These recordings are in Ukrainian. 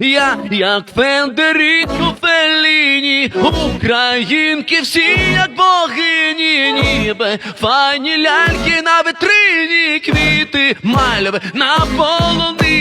Я, як Федеріко Феліні, українки всі як богині, ніби файні ляльки на витрині, квіти, мальви на полонині.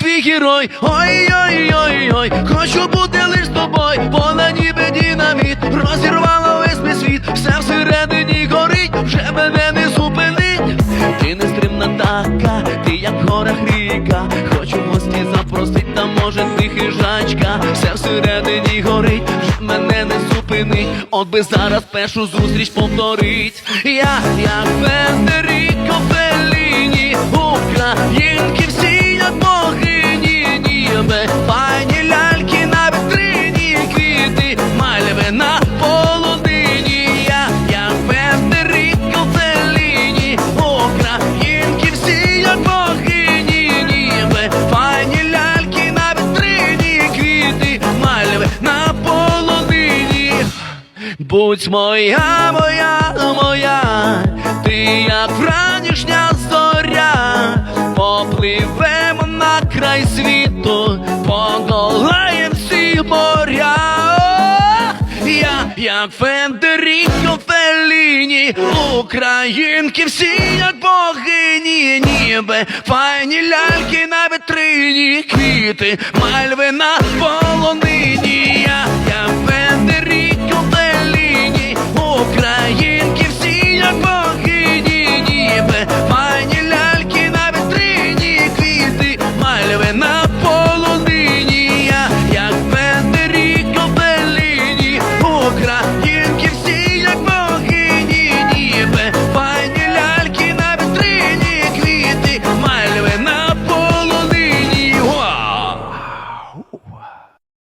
Твій герой. Ой-ой-ой-ой, хочу бути лиш з тобою, вона ніби динаміт, розірвала весь мій світ, все всередині горить, вже мене не зупинить. Ти нестримна така, ти як в горах ріка, хочу гості запросить, та може ти хижачка, все всередині горить, вже мене не зупинить. От би зараз першу зустріч повторить. Я, як Федеріко Будь моя, моя, моя, ти як вранішня зоря, попливемо на край світу, подолаєм всі моря. Я, як Федеріко Феліні, українки всі як богині, ніби файні ляльки на вітрині, квіти, мальви на полонині. Я,